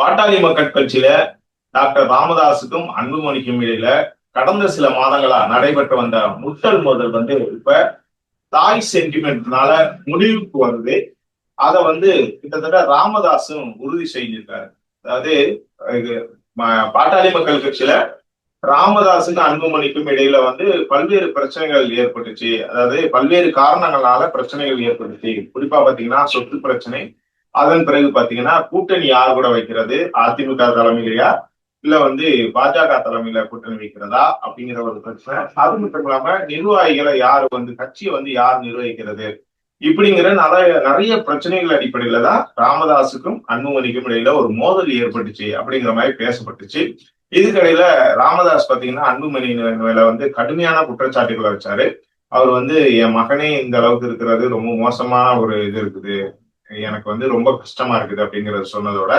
பாட்டாளி மக்கள் கட்சியில டாக்டர் ராமதாஸுக்கும் அன்புமணிக்கும் இடையில கடந்த சில மாதங்களா நடைபெற்று வந்த முட்டல் மோதல் வந்து இப்ப தாய் சென்டிமெண்ட்னால முடிவுக்கு வருது. அதை வந்து கிட்டத்தட்ட ராமதாஸும் உறுதி செஞ்சிருக்காரு. அதாவது பாட்டாளி மக்கள் கட்சியில ராமதாஸுக்கும் அன்புமணிக்கும் இடையில வந்து பல்வேறு பிரச்சனைகள் ஏற்பட்டுச்சு. அதாவது பல்வேறு காரணங்களால பிரச்சனைகள் ஏற்பட்டுச்சு. குறிப்பா பாத்தீங்கன்னா சொத்து பிரச்சனை அதன் பிறகு பாத்தீங்கன்னா கூட்டணி யார் கூட வைக்கிறது? அதிமுக தலைமையிலையா? இல்ல வந்து பாஜக தலைமையில கூட்டணி வைக்கிறதா? அப்படிங்கிற ஒரு பிரச்சனை. அது மட்டும் இல்லாம நிர்வாகிகளை யாரு வந்து கட்சியை வந்து யார் நிர்வகிக்கிறது? இப்படிங்கிற நிறைய நிறைய பிரச்சனைகள் அடிப்படையில தான் ராமதாஸுக்கும் அன்புமணிக்கும் இடையில ஒரு மோதல் ஏற்பட்டுச்சு அப்படிங்கிற மாதிரி பேசப்பட்டுச்சு. இதுக்கடையில ராமதாஸ் பாத்தீங்கன்னா அன்புமணி மேல வந்து கடுமையான குற்றச்சாட்டுகளை வச்சாரு. அவர் வந்து என் மகனே இந்த அளவுக்கு இருக்கிறது ரொம்ப மோசமான ஒரு இது இருக்குது. எனக்கு வந்து ரொம்ப கஷ்டமா இருக்குது அப்படிங்கறத சொன்னதோட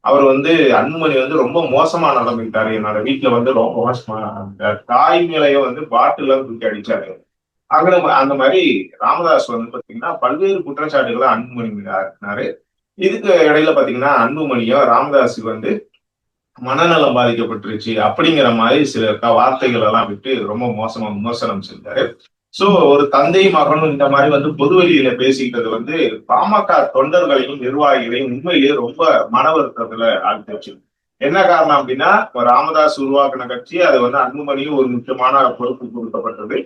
அவர் வந்து அன்புமணி வந்து ரொம்ப மோசமா நடந்துட்டாரு என்னோட வீட்டுல வந்து ரொம்ப மோசமா தாய் மேலைய வந்து பாட்டுல தூக்கி அடிச்சாரு. அங்க அந்த மாதிரி ராமதாஸ் வந்து பாத்தீங்கன்னா பல்வேறு குற்றச்சாட்டுகளை அன்புமணி மீது ஆக்கினாரு இதுக்கு இடையில பாத்தீங்கன்னா அன்புமணியும் ராமதாஸுக்கு வந்து மனநலம் பாதிக்கப்பட்டுருச்சு அப்படிங்கிற மாதிரி சில வார்த்தைகள் எல்லாம் விட்டு ரொம்ப மோசமா விமர்சனம் செஞ்சாரு. சோ ஒரு தந்தை மகனும் இந்த மாதிரி வந்து பொதுவெளியில பேசிக்கிறது வந்து பாமக தொண்டர்களையும் நிர்வாகிகளையும் உண்மையிலேயே ரொம்ப மன வருத்தத்துல வச்சிருக்கு என்ன காரணம் அப்படின்னா ராமதாஸ் உருவாக்கின கட்சி அது வந்து அன்புமணியும் ஒரு முக்கியமான பொறுப்பு கொடுக்கப்பட்டது.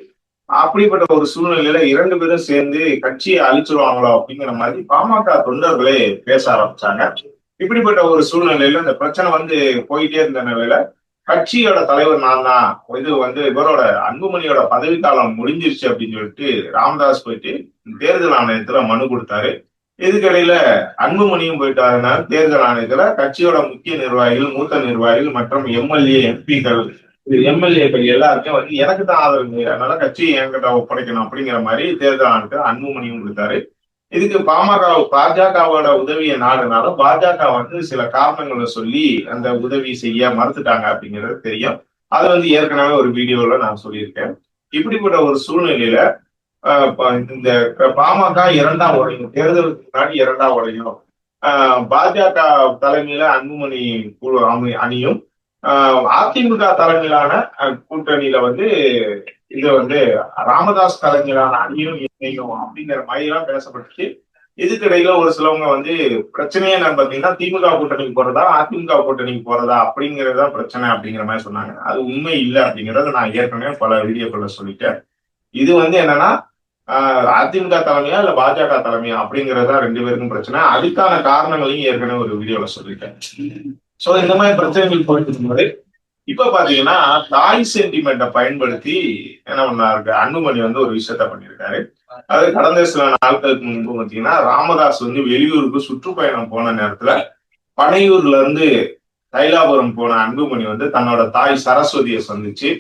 அப்படிப்பட்ட ஒரு சூழ்நிலையில இரண்டு பேரும் சேர்ந்து கட்சியை அழிச்சிருவாங்களோ அப்படிங்கிற மாதிரி பாமக தொண்டர்களே பேச ஆரம்பிச்சாங்க. இப்படிப்பட்ட ஒரு சூழ்நிலையில இந்த பிரச்சனை வந்து போயிட்டே இருந்த நிலையில கட்சியோட தலைவர் நான் தான் இது வந்து இவரோட அன்புமணியோட பதவிக்காலம் முடிஞ்சிருச்சு அப்படின்னு சொல்லிட்டு ராமதாஸ் போயிட்டு தேர்தல் ஆணையத்துல மனு கொடுத்தாரு. இதுக்கிடையில அன்புமணியும் போயிட்டாருன்னா தேர்தல் ஆணையத்துல கட்சியோட முக்கிய நிர்வாகிகள் மூத்த நிர்வாகிகள் மற்றும் எம்எல்ஏ எம்பிகள் எம்எல்ஏக்கள் எல்லாருக்கும் வந்து எனக்கு தான் ஆதரவு அதனால கட்சியை என்கிட்ட ஒப்படைக்கணும் அப்படிங்கிற மாதிரி தேர்தல் ஆணையத்துல அன்புமணியும் கொடுத்தாரு. இதுக்கு பாமக பாஜகவோட உதவியை நாடுனாலும் பாஜக வந்து சில காரணங்களை சொல்லி அந்த உதவி செய்ய மறுத்துட்டாங்க அப்படிங்கிறது தெரியும். அது வந்து ஏற்கனவே ஒரு வீடியோல நான் சொல்லியிருக்கேன். இப்படிப்பட்ட ஒரு சூழ்நிலையில இந்த பாமக இரண்டாம் உடையும் தேர்தலுக்கு முன்னாடி இரண்டாம் உடையும் பாஜக தலைமையில அன்புமணி குழு அணியும் அதிமுக தலைமையிலான கூட்டணியில வந்து இது வந்து ராமதாஸ் தலைமையிலான அணியும் இணையும் அப்படிங்கிற மாதிரிலாம் பேசப்பட்டுச்சு. இதுக்கிடையில ஒரு சிலவங்க வந்து பிரச்சனையே என்ன பாத்தீங்கன்னா திமுக கூட்டணிக்கு போறதா அதிமுக கூட்டணிக்கு போறதா அப்படிங்கறதா பிரச்சனை அப்படிங்கிற மாதிரி சொன்னாங்க. அது உண்மை இல்லை அப்படிங்கறத நான் ஏற்கனவே பல வீடியோக்களை சொல்லிட்டேன். இது வந்து என்னன்னா அதிமுக தலைமையா இல்ல பாஜக தலைமையா அப்படிங்கறதா ரெண்டு பேருக்கும் பிரச்சனை. அதுக்கான காரணங்களையும் ஏற்கனவே ஒரு வீடியோல சொல்லிட்டேன். சோ இந்த மாதிரி பிரச்சனைகள் போயிட்டு இருக்கும்போது இப்ப பாத்தீங்கன்னா தாய் சென்டிமெண்ட்டை பயன்படுத்தி என்ன பண்ணாரு? அன்புமணி வந்து ஒரு விஷயத்த பண்ணியிருக்காரு. அது கடந்த சில நாட்களுக்கு முன்பு பாத்தீங்கன்னா ராமதாஸ் வந்து வெளியூருக்கு சுற்றுப்பயணம் போன நேரத்துல பனையூர்ல இருந்து தைலாபுரம் போன அன்புமணி வந்து தன்னோட தாய் சரஸ்வதியை சந்திச்சு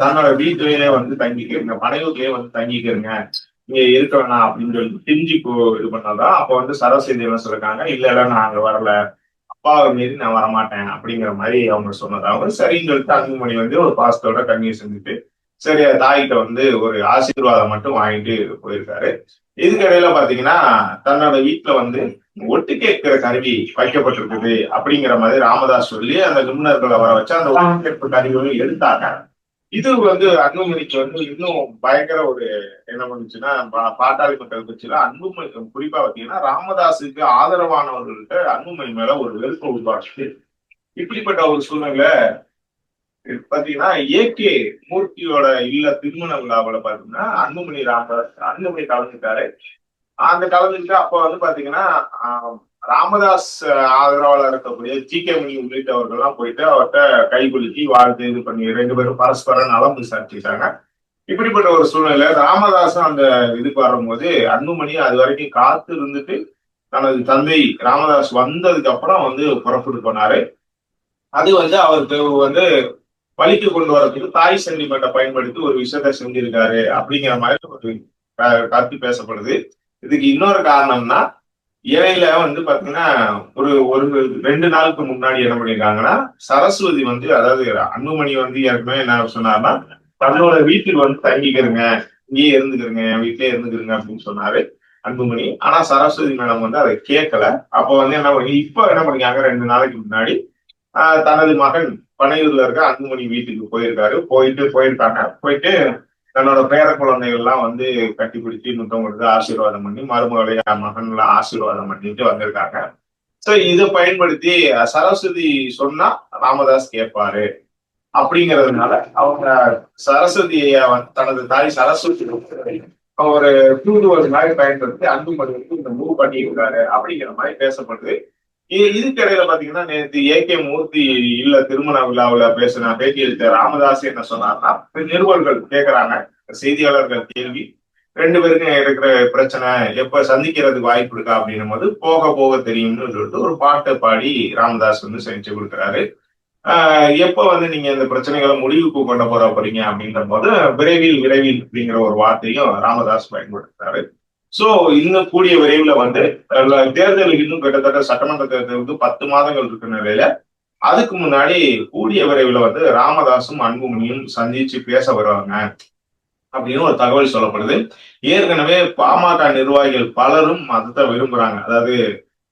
தன்னோட வீட்டிலேயே வந்து தங்கிக்கிறீங்க பனையூர்லயே வந்து தங்கிக்கிறீங்க. இங்க இருக்க வேணாம் அப்படின்னு சொல்லிட்டு திஞ்சி இது பண்ணாதான் அப்ப வந்து சரஸ்வதி என்ன சொல்லிருக்காங்க? இல்ல இல்ல நான் அங்க வரல. அப்பாவை மீறி நான் வரமாட்டேன் அப்படிங்கிற மாதிரி அவங்க சொன்னதாக சரின்னு சொல்லிட்டு அன்புமணி வந்து ஒரு பாசத்தோட கண்ணீர் செஞ்சுட்டு சரி தாய்கிட்ட வந்து ஒரு ஆசீர்வாதம் மட்டும் வாங்கிட்டு போயிருக்காரு. இதுக்கடையில பாத்தீங்கன்னா தன்னோட வீட்டுல வந்து ஒட்டு கேட்கிற கருவி வைக்கப்பட்டிருக்குது அப்படிங்கிற மாதிரி ராமதாஸ் சொல்லி அந்த நிபுணர்களை வர வச்சு அந்த ஒட்டு கேட்பு கருவிகளும் எடுத்தாங்க. இது வந்து அன்புமணிக்கு வந்து இன்னும் பயங்கர ஒரு என்ன பண்ணுச்சுன்னா பாட்டாளி மக்கள் கட்சியில அன்புமணி குறிப்பா பாத்தீங்கன்னா ராமதாஸுக்கு ஆதரவானவர்கள்ட்ட அன்புமணி மேல ஒரு வெறுப்பு உருவாச்சு. இப்படிப்பட்ட ஒரு சூழ்நிலை பாத்தீங்கன்னா ஏகே மூர்த்தியோட இல்ல திருமண விழாவில் பாத்தீங்கன்னா அன்புமணி ராமதாஸ் அன்புமணி கலந்துட்டாரு அந்த கலந்துட்டு அப்ப வந்து பாத்தீங்கன்னா ராமதாஸ் ஆதரவாளர் இருக்கக்கூடிய ஜி கே மணி உள்ளிட்டவர்கள்லாம் போயிட்டு அவர்கிட்ட கை குலுக்கி வாழ்த்து இது பண்ணி ரெண்டு பேரும் பரஸ்பர நலம் விசாரிச்சுட்டாங்க இப்படிப்பட்ட ஒரு சூழ்நிலை ராமதாஸும் அந்த இதுக்கு வரும்போது அன்புமணி அது வரைக்கும் காத்து இருந்துட்டு தனது தந்தை ராமதாஸ் வந்ததுக்கு அப்புறம் வந்து புறப்பட்டு போனாரு. அது வந்து அவருக்கு வந்து வழிக்கு கொண்டு வரதுக்கு தாய் சென்டிமெண்ட்டை பயன்படுத்தி ஒரு விஷயத்த செஞ்சிருக்காரு அப்படிங்கிற மாதிரி ஒரு கருத்து பேசப்படுது. இதுக்கு இன்னொரு காரணம்னா இடையில வந்து பாத்தீங்கன்னா ஒரு ஒரு ரெண்டு நாளுக்கு முன்னாடி என்ன பண்ணிருக்காங்கன்னா சரஸ்வதி வந்து அதாவது அன்புமணி வந்து ஏற்கனவே என்ன சொன்னார்னா தன்னோட வீட்டுக்கு வந்து தங்கிக்கிறங்க இங்கேயே இருந்துக்கிறங்க என் வீட்டிலே இருந்துக்கிறங்க அப்படின்னு சொன்னாரு அன்புமணி. ஆனா சரஸ்வதி மேடம் வந்து அதை கேட்கல. அப்போ வந்து என்ன பண்ணி இப்ப என்ன பண்ணிக்காங்க ரெண்டு நாளைக்கு முன்னாடி தனது மகன் பனையூர்ல இருக்க அன்புமணி வீட்டுக்கு போயிருக்காரு. போயிட்டு போயிருக்காங்க. போயிட்டு தன்னோட பேர குழந்தைகள் எல்லாம் வந்து கட்டி பிடிச்சி முத்தம் கொடுத்து ஆசீர்வாதம் பண்ணி மருமகளை மகன்லாம் ஆசீர்வாதம் பண்ணிட்டு வந்திருக்காங்க. சோ இதை பயன்படுத்தி சரஸ்வதி சொன்னா ராமதாஸ் கேட்பாரு. அப்படிங்கிறதுனால அவங்க சரஸ்வதியை தனது தாய் சரஸ்வதி ஒரு தூதுவது மாதிரி பயன்படுத்தி அன்புமணிக்கு இந்த மூவ் பண்ணியிருக்காரு அப்படிங்கிற மாதிரி பேசப்படுது. இதுக்கு இடையில பாத்தீங்கன்னா நேற்று ஏ கே மூர்த்தி இல்ல திருமண விழாவில் பேசின பேட்டி ராமதாஸ் என்ன சொன்னார்னா நிருபர்கள் கேட்கிறாங்க செய்தியாளர்கள் கேள்வி ரெண்டு பேருக்கும் இருக்கிற பிரச்சனை எப்ப சந்திக்கிறதுக்கு வாய்ப்பு இருக்கா அப்படின்னும் போது போக போக தெரியும்னு சொல்லிட்டு ஒரு பாட்டை பாடி ராமதாஸ் வந்து செஞ்சு கொடுக்குறாரு. எப்ப வந்து நீங்க இந்த பிரச்சனைகளை முடிவுக்கு கொண்டு போற போறீங்க அப்படின்ற போது விரைவில் விரைவில் அப்படிங்கிற ஒரு வார்த்தையும் ராமதாஸ் பயன்படுத்துறாரு. சோ இன்னும் கூடிய விரைவில் வந்து தேர்தலுக்கு இன்னும் கிட்டத்தட்ட சட்டமன்ற தேர்தலுக்கு பத்து மாதங்கள் இருக்கிற நிலையில அதுக்கு முன்னாடி கூடிய விரைவில் வந்து ராமதாசும் அன்புமணியும் சந்திச்சு பேச வருவாங்க அப்படின்னு ஒரு தகவல் சொல்லப்படுது. ஏற்கனவே பாமக நிர்வாகிகள் பலரும் அதை விரும்புறாங்க. அதாவது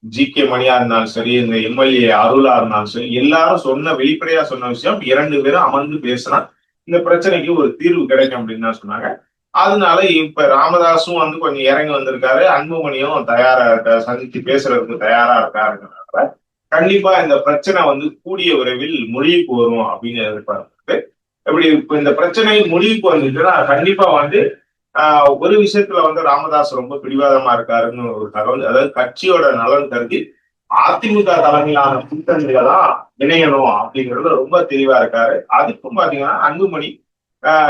ஜி கே மணியா இருந்தாலும் சரி இந்த எம்எல்ஏ அருளா இருந்தாலும் சரி எல்லாரும் சொன்ன வெளிப்படையா சொன்ன விஷயம் இரண்டு பேரும் அமர்ந்து பேசினா இந்த பிரச்சனைக்கு ஒரு தீர்வு கிடைக்கும் அப்படின்னு தான் சொன்னாங்க. அதனால இப்ப ராமதாஸும் வந்து கொஞ்சம் இறங்கி வந்திருக்காரு. அன்புமணியும் தயாரா இருக்க சந்தித்து பேசுறதுக்கு தயாரா இருக்காருங்கிறனால கண்டிப்பா இந்த பிரச்சனை வந்து கூடிய விரைவில் முடிவுக்கு வரும் அப்படின்னு எதிர்பார்ப்பு இப்படி இப்ப இந்த பிரச்சனை முடிவுக்கு வந்துச்சுன்னா கண்டிப்பா வந்து ஆஹ் ஒரு விஷயத்துல வந்து ராமதாஸ் ரொம்ப பிடிவாதமா இருக்காருன்னு ஒரு தகவல். அதாவது கட்சியோட நலன் கருதி அதிமுக தலைமையிலான கூட்டணிகளை தான் இணையணும் அப்படிங்கிறது ரொம்ப தெளிவா இருக்காரு. அதுக்கும் பாத்தீங்கன்னா அன்புமணி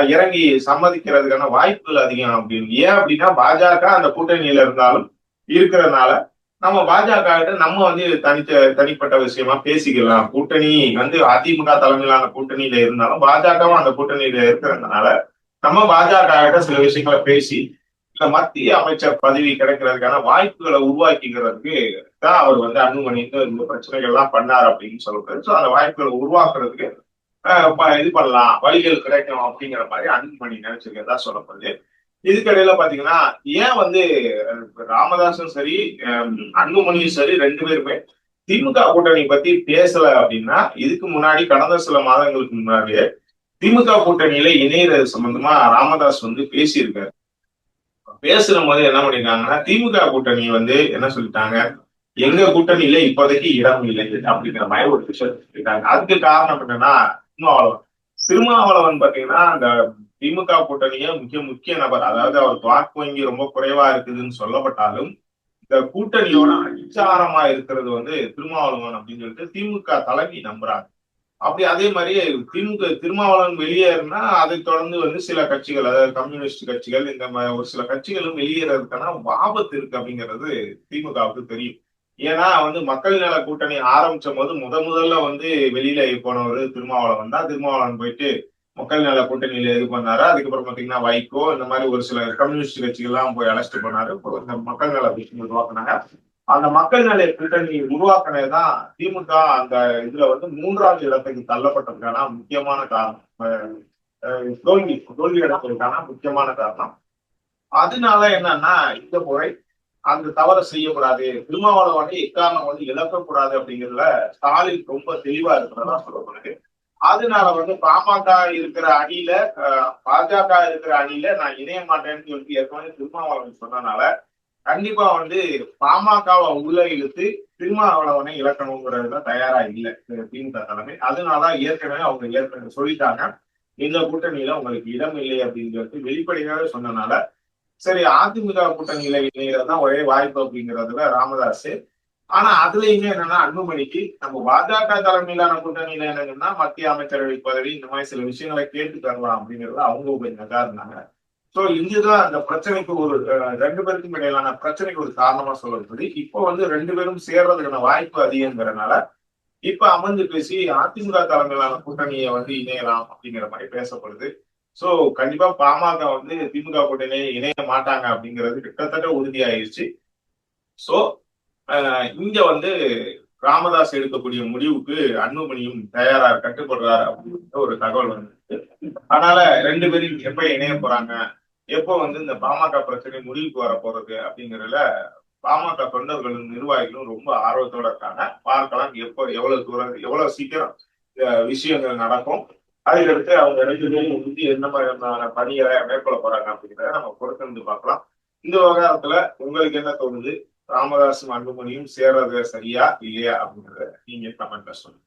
இறங்கி சம்மதிக்கிறதுக்கான வாய்ப்புகள் அதிகம் அப்படின்னு ஏன் அப்படின்னா பாஜக அந்த கூட்டணியில இருந்தாலும் இருக்கிறதுனால நம்ம பாஜக நம்ம வந்து தனித்த தனிப்பட்ட விஷயமா பேசிக்கலாம். கூட்டணி வந்து அதிமுக தலைமையிலான கூட்டணியில இருந்தாலும் பாஜகவும் அந்த கூட்டணியில இருக்கிறதுனால நம்ம பாஜக சில விஷயங்களை பேசி இந்த மத்திய அமைச்சர் பதவி கிடைக்கிறதுக்கான வாய்ப்புகளை உருவாக்கிக்கிறதுக்கு தான் அவர் வந்து அன்புமணி இந்த பிரச்சனைகள் எல்லாம் பண்ணார் அப்படின்னு சொல்றாரு ஸோ அந்த வாய்ப்புகளை உருவாக்குறதுக்கு இது பண்ணலாம். வழிகள் கிடைக்கும் அப்படிங்கிற மாதிரி அன்புமணி நினைச்சிருக்கதா சொல்லப்படுது. இதுக்கடையில பாத்தீங்கன்னா ஏன் வந்து ராமதாசும் சரி அன்புமணியும் சரி ரெண்டு பேருமே திமுக கூட்டணி பத்தி பேசல அப்படின்னா இதுக்கு முன்னாடி கடந்த சில மாதங்களுக்கு முன்னாடியே திமுக கூட்டணியில இணையறது சம்பந்தமா ராமதாஸ் வந்து பேசியிருக்காரு. பேசுற போது என்ன பண்ணிருக்காங்கன்னா திமுக கூட்டணி வந்து என்ன சொல்லிட்டாங்க? எங்க கூட்டணியில இப்போதைக்கு இடம் இல்லை அப்படிங்கிற மாதிரி ஒரு விஷயம் சொல்லிட்டாங்க. அதுக்கு காரணம் என்னன்னா திருமாவளவன். திருமாவளவன் பாத்தீங்கன்னா அந்த திமுக கூட்டணிய முக்கிய முக்கிய நபர். அதாவது அவர் வாக்கு வங்கி ரொம்ப குறைவா இருக்குதுன்னு சொல்லப்பட்டாலும் இந்த கூட்டணியோட அச்சாரமா இருக்கிறது வந்து திருமாவளவன் அப்படின்னு சொல்லிட்டு திமுக தலைமை நம்புறாங்க. அப்படி அதே மாதிரி திமுக திருமாவளவன் வெளியேறினா அதை தொடர்ந்து வந்து சில கட்சிகள் அதாவது கம்யூனிஸ்ட் கட்சிகள் இந்த ஒரு சில கட்சிகளும் வெளியேறதுக்கான ஆபத்து இருக்கு அப்படிங்கிறது திமுகவுக்கு தெரியும். ஏன்னா வந்து மக்கள் நல கூட்டணி ஆரம்பிச்ச போது முத முதல்ல வந்து வெளியில போனவர் திருமாவளவன் தான். திருமாவளவன் போயிட்டு மக்கள் நல கூட்டணியில இது பண்ணாரு. அதுக்கப்புறம் பாத்தீங்கன்னா வைகோ இந்த மாதிரி ஒரு சில கம்யூனிஸ்ட் கட்சிகள்லாம் போய் அழைச்சிட்டு போனாரு இந்த மக்கள் நல விஷயம் உருவாக்குனாங்க. அந்த மக்கள் நல கூட்டணி உருவாக்குனதுதான் திமுக அந்த இதுல வந்து மூன்றாவது இடத்துக்கு தள்ளப்பட்டதுக்கான முக்கியமான காரணம். தோல்வி தோல்வி இடத்திற்கான முக்கியமான காரணம். அதனால என்னன்னா இந்த முறை அந்த தவறை செய்யக்கூடாது. திருமாவளவாண்டி எக்காரணம் வந்து இழக்கக்கூடாது அப்படிங்கிறதுல ஸ்டாலின் ரொம்ப தெளிவா இருக்கிறதா சொல்லப்படுது அதனால வந்து பாமக இருக்கிற அணியில பாஜக இருக்கிற அணியில நான் இணைய மாட்டேன்னு சொல்லிட்டு ஏற்கனவே திருமாவளவன் சொன்னனால கண்டிப்பா வந்து பாமகவை உள்ள இழுத்து திருமாவளவனை இழக்கணுங்கிறதுல தயாரா இல்லை. திமுக தலைமை அதனாலதான் ஏற்கனவே அவங்க ஏற்கனவே சொல்லிட்டாங்க. இந்த கூட்டணியில உங்களுக்கு இடம் இல்லை அப்படின்னு சொல்லிட்டு வெளிப்படையாக சொன்னனால சரி அதிமுக கூட்டணியில இணைகிறதா ஒரே வாய்ப்பு அப்படிங்கிறதுல ராமதாஸ் ஆனா அதுலயுமே என்னன்னா அன்புமணிக்கு நம்ம பாஜக தலைமையிலான கூட்டணியில என்னங்கன்னா மத்திய அமைச்சரவை பதவி இந்த மாதிரி சில விஷயங்களை கேட்டு தரலாம் அப்படிங்கறத அவங்க கொஞ்சம் நல்லா இருந்தாங்க சோ இங்குதான் அந்த பிரச்சனைக்கு ஒரு ரெண்டு பேருக்கும் இடையிலான பிரச்சனைக்கு ஒரு காரணமா சொல்லப்படுது இப்போ வந்து ரெண்டு பேரும் சேர்றதுக்கான வாய்ப்பு அதிகங்கிறதுனால இப்ப அமர்ந்து பேசி அதிமுக தலைமையிலான கூட்டணியை வந்து இணையலாம் அப்படிங்கிற மாதிரி பேசப்படுது. சோ கண்டிப்பா பாமக வந்து திமுக கூட்டணி இணைய மாட்டாங்க அப்படிங்கிறது கிட்டத்தட்ட உறுதியாயிருச்சு. சோ இங்க வந்து ராமதாஸ் எடுக்கக்கூடிய முடிவுக்கு அன்புமணியும் தயாரா கட்டுப்படுறாரு அப்படின்ற ஒரு தகவல் வந்து அதனால ரெண்டு பேரும் எப்ப இணைய போறாங்க எப்போ வந்து இந்த பாமக பிரச்சனை முடிவுக்கு வர போறது அப்படிங்கறதுல பாமக தொண்டர்களும் நிர்வாகிகளும் ரொம்ப ஆர்வத்தோட இருக்காங்க. பார்க்கலாம் எப்போ எவ்வளவு தூரம் எவ்வளவு சீக்கிரம் விஷயங்கள் நடக்கும். அதுக்கடுத்து அவங்க ரெண்டு பேரும் வந்து என்ன மாதிரியான பணிகளை மேற்கொள்ள போறாங்க அப்படிங்கிறத நம்ம பொறுத்திருந்து பார்க்கலாம். இந்த விவகாரத்துல உங்களுக்கு என்ன தோணுது? ராமதாசும் அன்புமணியும் சேர்றது சரியா இல்லையா அப்படிங்கறத நீங்க கமெண்ட்ல சொல்லுங்க.